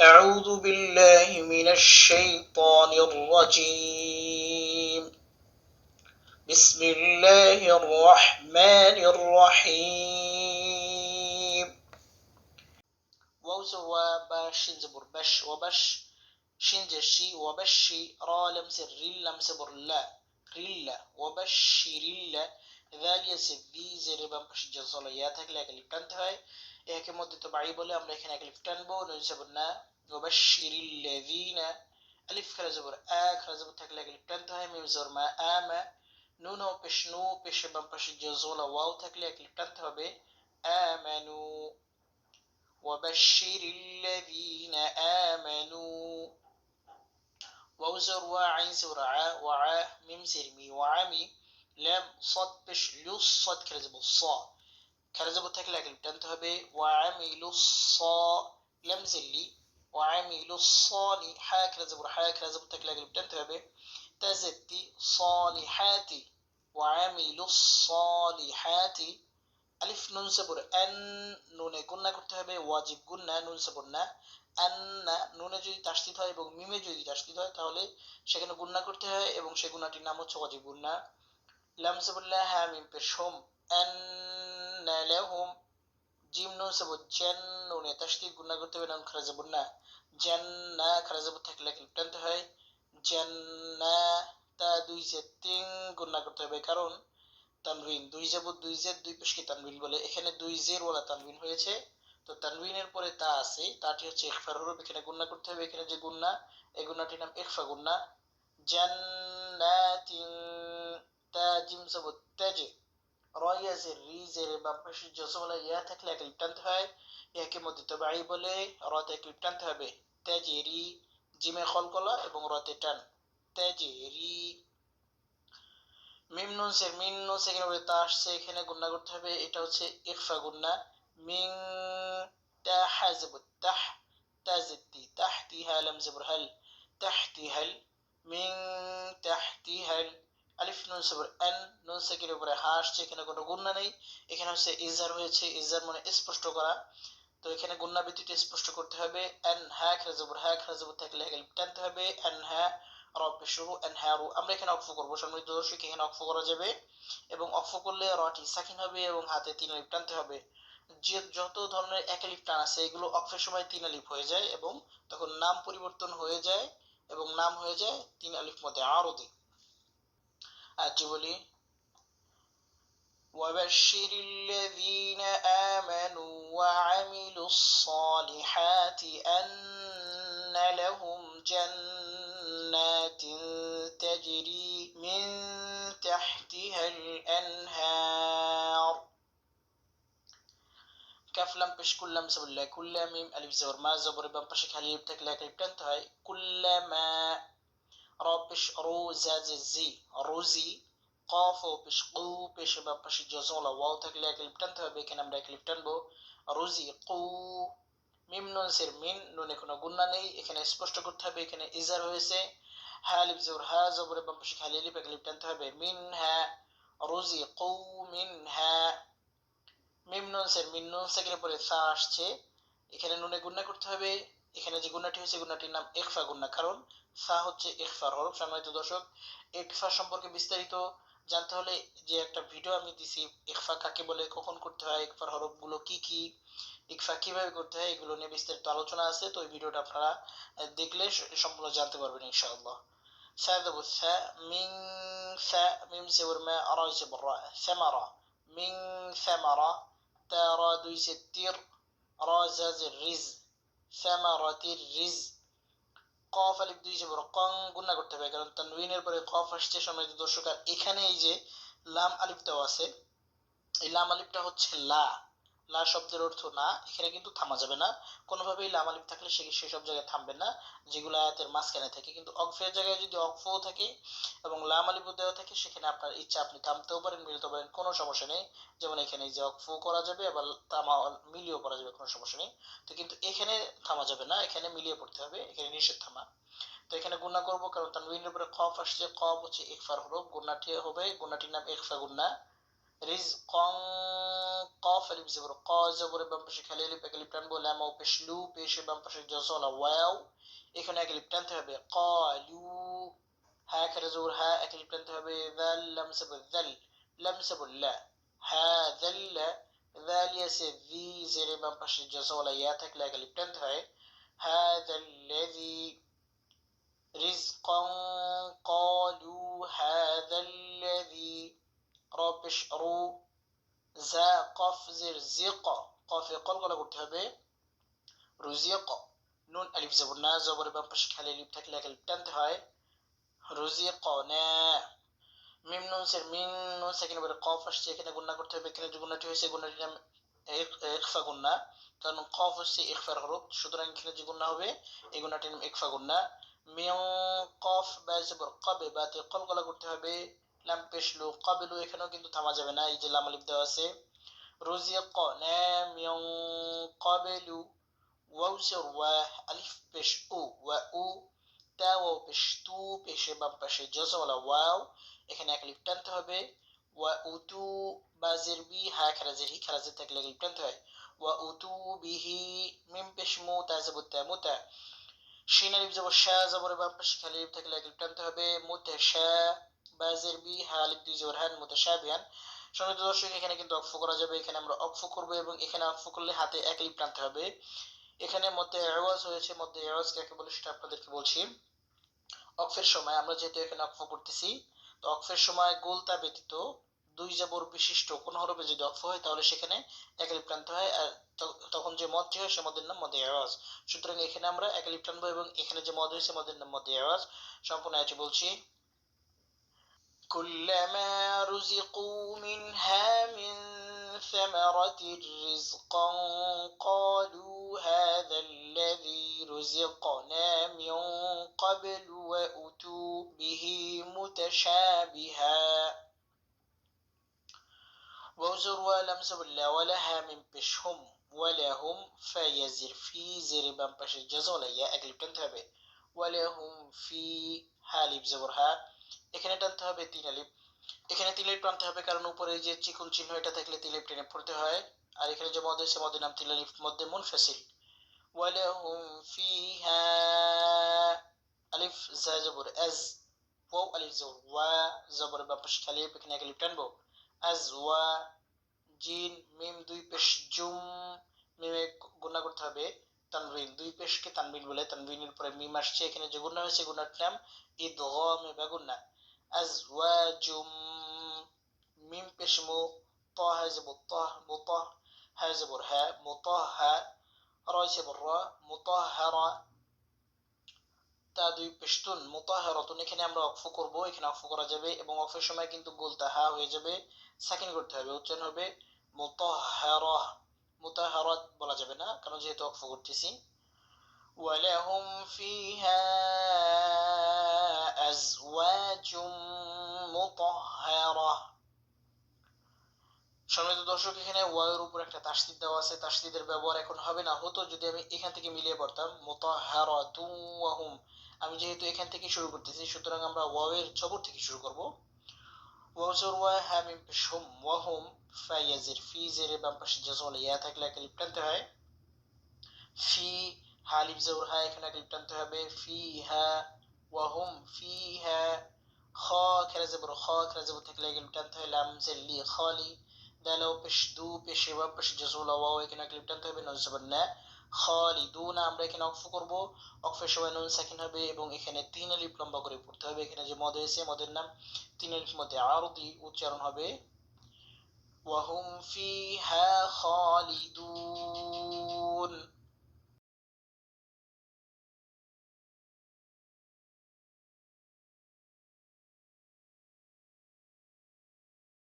أعوذ بالله من الشيطان الرجيم. بسم الله الرحمن الرحيم. ووزو باش زبر بش وبش. شين زشي وبش را لمس الرلا مسبر لا رلا وبش رلا ذال يسبي زربا بش جزولياتك لكن كنت هاي. এক লিফ টানতে হয় একে মধ্যে তো বাড়ি বলে আমরা এখানে এক লিফ টানবো নুন সাবর না ওবাশিরিল্লাযিনা আলিফ খারা জবর আ খারা জবর থাকলে এক লিফ টানতে হয় মিম জবর মা আমা নুন ও পেশ নু পেশে বাম পাশে জজলা ওয়াও থাকলে এক লিফ টানতে হবে আমানু وبشر الذين آمنوا ووزر وعين سور ع وع ميم سرمي وعمي لم صد بش لص صد كرزب الصاد যাব থাকলে আগে টানতে হবে ওয়ামিলু স লাম জিল্লি ওয়ামিলু সলি হা যাব হা যাব থাকলে আগে টানতে হবে তাজাতি সলিহাতি ওয়ামিলু সলিহাতি আলিফ নুন সাবর আন নুনে গুন্না করতে হবে, ওয়াজিব গুন্না নুন সাবর না আন্না নুনে যদি তাসদিদ হয় এবং মিমে যদি তাসদিদ হয়, তাহলে সেখানে গুন্না করতে হয় এবং সে গুন্নাটির নাম হচ্ছে ওয়াজিব গুন্না লাম সাবুল্লাহ হা মিম পেশ হোম আন লাহুম জিম নুন সাবুত জান নুনে তাসদিদ গুণা করতে হবে নুন খারা যাবুন না জান্না খারা যাবুত থাকলে ক্লিপ টানতে হয় জান্না তা দুই জে তিন গুণা করতে হবে কারণ তানবিন দুই যাবুত দুই জে দুই পেশকে তানবিন বলে এখানে দুই জের ওলা তানবিন হয়েছে তো তানবিনের পরে তা আছে তাটি হচ্ছে ইখফার হরফ এখানে গুণা করতে হবে এখানে যে গুণা এই গুণাটির নাম ইখফা গুণা জান্নাতিন তা জিম সাবুত তাজে রয়াজের রিজের বাম পাশে জসমলা ইয়া থাকলে এক টানতে হয়। ইয়াকে মধ্যে তবাই বলে, রতে এক টানতে হবে। তেজেরি জিমে খলকলা এবং রতে টান। তেজেরি মিম নুন সে মিন নুন সেখানে বলে তা আসছে, এখানে গুন্না করতে হবে। এটা হচ্ছে ইকফা গুন্না মিং তাহা জবর তাহ তাজতি তাহতিহা লাম জবর হাল তাহতিহাল মিং তাহতিহাল আলিফ নুন সবর এন, নুন সেকের উপরে হা আসছে এখানে কোনো গুন্না নেই। এখানে হচ্ছে ইজার হয়েছে, ইজার মানে স্পষ্ট করা। তো এখানে গুন্না ব্যতীত স্পষ্ট করতে হবে, এন হ্যা খেলা জবর হ্যা খেলা জবর থাকলে আলিফ টানতে হবে, এন হ্যা রব শুরু এন হ্যারু আমরা এখানে অক্ষ করব, সম্মানিত দর্শক, এখানে অক্ষ করা যাবে। এবং অক্ষ করলে রটি সাকিন হবে এবং হাতে তিন আলিফ টানতে হবে। যে যত ধরনের এক আলিফ টান আছে, এগুলো অক্ষের সময় তিন আলিফ হয়ে যায় এবং তখন নাম পরিবর্তন হয়ে যায় এবং নাম হয়ে যায় তিন আলিফ মধ্যে আরও দিই। അടിപൊളി وبشر الذين آمنوا وعملوا الصالحات أن لهم جنات تجري من تحتها الأنهار. كاف لم بش كل ما سبب الله كل ميم ألف زور ما زبر بمشك هل يبتك تكلا كل ما রো জাজে রোজি কফ ও পেশ কু পেশে বা পাশে জজলা ওয়াও থাকলে এক লিপ টানতে হবে এখানে আমরা এক লিপ টানবো রোজি কু মিম মিন নুনে কোনো গুন্না নেই এখানে স্পষ্ট করতে হবে এখানে ইজার হয়েছে হ্যাঁ লিপ জবর হ্যাঁ জবরে বাম পাশে খালি লিপ হবে মিন হ্যাঁ রোজি কু মিন হ্যাঁ মিম নুন সের মিন এখানে করতে হবে এখানে যে গুণাটি হয়েছে, গুণাটির নাম একফা গুণা। কারণ সা হচ্ছে একফার হরফ সম্মানিত দর্শক। একফা সম্পর্কে বিস্তারিত জানতে হলে যে একটা ভিডিও আমি দিছি একফা কাকে বলে, কখন করতে হয় ইকফার হরফগুলো কি কি ইকফা কীভাবে করতে হয়, এগুলো নিয়ে বিস্তারিত আলোচনা আছে। তো ওই ভিডিওটা আপনারা দেখলে সম্পূর্ণ জানতে পারবেন ইনশাআল্লাহ। সা দেবো সা মিং সা মিম সে ওর মা, আর হয়েছে বড় স্যামারা মিং স্যামারা তারা দুই সে তীর, র রিজ। শ্যামারতির রিজ। কফ আলিফ দুই যে বড় কং গুণা করতে হবে, কারণ তার নুইনের পরে কফ আসছে সময় দর্শক, আর এখানে এই যে লাম আলিফটাও আছে, এই লাম আলিফটা হচ্ছে লা। লা শব্দের অর্থ না, এখানে কিন্তু থামা যাবে না। কোনোভাবেই লাম আলিফ থাকলে সে সেসব জায়গায় থামবে না, যেগুলো আয়াতের মাঝখানে থাকে। কিন্তু অকফের জায়গায় যদি অকফও থাকে এবং লাম আলিফ দেওয়া থাকে, সেখানে আপনার ইচ্ছা আপনি থামতেও পারেন, মিলতেও পারেন, কোনো সমস্যা নেই। যেমন এখানে যে অকফও করা যাবে, আবার তামা মিলিয়েও করা যাবে, কোনো সমস্যা নেই। তো কিন্তু এখানে থামা যাবে না, এখানে মিলিয়ে পড়তে হবে, এখানে নিষেধ থামা। তো এখানে গুণা করব কারণ তার তানবিনের উপরে কফ আসছে, কফ হচ্ছে ইকফার হরফ গুণাটি হবে গুণাটির নাম ইকফা গুণা রিজ কং কফ আলিফ জবর ক জবর বাম পাশে খালি আলিফ এক আলিফ টানবো লাম ও পেশ লু পেশে বাম পাশে জজলা ওয়াও এখানে এক আলিফ টানতে হবে ক্বালু হা খালি জবর হা এক আলিফ টানতে হবে যাল লাম জবর যাল লাম জবর লা হাযাল ذال يسي ذي زير বাম পাশে জজলা ইয়া থাকলে এক আলিফ টানতে হয় هذا الذي رزقا قالوا هذا الذي رب যা কফ যে জে ক কফে কল গলা করতে হবে রুজিয়া ক নুন, আলিফ যাব না জবরে বাম পাশে খালি লিপ থাকলে এক লিপ টানতে হয় রুজিয়া ক না, মিম নুন, সের মিম নুন সেখানে বলে কফ আসছে, এখানে গুণা করতে হবে, এখানে যে গুণাটি হয়েছে গুণাটির নাম ইকফা গুণনা কারণ মানে কফ হচ্ছে ইকফার হরফ, সুতরাং এখানে যে গুণা হবে, এই গুণাটির নাম ইকফা গুণনা মিউ কফ, বা জবর, কবে বা তে কলকলা করতে হবে লাম পেশলু। কবেলু এখানেও কিন্তু থামা যাবে না, এই যে লাম আলিফ দেওয়া আছে। রুজিয়া ক, না, মিয়ং, কবেলু, ওয়াও জের ওয়া, আলিফ, পেশ, উ, ওয়া, উ, তা, ও, পেশ, তু, পেশে, বাম পাশে জজওয়ালা ওয়াও। এখানে এক লিফ টানতে হবে। ওয়া উতু বাজের বি হা খারাজের হি খারাজের থাকলে এক লিফ টানতে হয়। ওয়া উতু বিহি মিম, পেশ, মু তাজাবুত তামুতা শিন আলিফ যাব শা জবর বাম পাশে খালি থাকলে এক লিফ টানতে হবে। মুতাশা বাজের বি হা আলিফ দুই জবর হান মুতাশাবিহান। সম্মানিত দর্শক, এখানে কিন্তু অক্ফ করা যাবে। এখানে আমরা অক্ফ করব এবং এখানে অক্ফ করলে হাতে এক লিফ টানতে হবে। এখানে মধ্যে এওয়াজ হয়েছে, মধ্যে এওয়াজ কাকে বলে সেটা আপনাদেরকে বলছি। অক্ফের সময়, আমরা যেহেতু এখানে অক্ফ করতেছি, তো অক্ফের সময় গোলতা ব্যতীত দুই জাবর বিশিষ্ট কোন হরফে যদি অক্ফ হয়, তাহলে সেখানে একালিপ টানতে হয় আর তখন যে মদটি হয়, সে মদের নাম মদে আওয়াজ। সুতরাং এখানে আমরা একালিপ টানবো এবং এখানে যে মদ হয়েছে, মদের নাম মদে আওয়াজ। সম্পূর্ণ আয়টি বলছি। كلما رزقوا منها من ثمرة رزقا قالوا هذا الذي رزقنا من قبل وأتوا به متشابها. وزر ولم سبلا ولها من بشهم ولهم فيزر في زر بن الجزولة يا أقلب تنتبه ولهم في هالي زورها এখানে টানতে হবে তিন আলিফ এখানে তিলের টানতে হবে কারণ উপরে যে চিকুন চিহ্ন, এটা থাকলে তিলের টেনে পড়তে হয়। আর এখানে যে মদ হয়েছে মদের নাম তিলালিফ মধ্যে মুনফাসিল। ওয়ালাহুম আলিফ জা জবর ওয়াও আলিফ জবর, ওয়া জবর বা এখানে এক আলিফ টানবো। আজ ওয়া, জিন, মিম, দুই পেশ, জুম, মিমে গুণা করতে হবে। তানবিন দুই পেশকে তানবিন বলে তানবিনের পরে মিম আসছে এখানে, যে গুণা হয়েছে গুণার নাম ইদগম বা গুণা আজওয়াজুম, মিম পেশমু হা হা র হ্যাঁ, হিসেবুর হ্যাঁ, হ্যাঁ, তা দুই পেশতুন এখানে আমরা অক্ষ করব, এখানে অক্ষ করা যাবে এবং অফের সময় কিন্তু গোলতা হা হয়ে যাবে, সাকিন করতে হবে, উচ্চারণ হবে মুতাহারা মুতাহারাত বলা যাবে না কারণ যেহেতু অক্ফ করতেছি ولهم فيها أزواج مطهرة সম্মানিত দর্শক এখানে ওয়াইয়ের উপর একটা তাসদিদ দেওয়া আছে তাসদিদের ব্যবহার এখন হবে না হতো যদি আমি এখান থেকে মিলিয়ে পড়তাম মুতাহারাতুম ওয়াহুম আমি যেহেতু এখান থেকে শুরু করতেছি সুতরাং আমরা ওয়াওয়ের জবর থেকে শুরু করব ওয়াজর ওয়া হা মিম পেশহুম ওয়াহুম ফায়াজির ফি জেরে বাম পাশে জাজল ইয়া থাকলে একটা লিপ টানতে হয় ফি হালিফ জবর হা এখানে একটা লিপ টানতে হবে ফি হা ওয়াহুম ফি হা খ খেলা জবর খ খেলা জবর থাকলে লিপ টানতে হয় লাম জেল্লি খালি দালাও খালিদুনা, আমরা এখানে অক্ফ করব। অক্ফের সময় নুন সাকিন হবে এবং এখানে তিন লিপ লম্বা করে পড়তে হবে। এখানে যে মদ হয়েছে মদের নাম, তিন আলিফ মধ্যে আরতি উচ্চারণ হবে। ওয়াহুম ফিহা খালিদুন।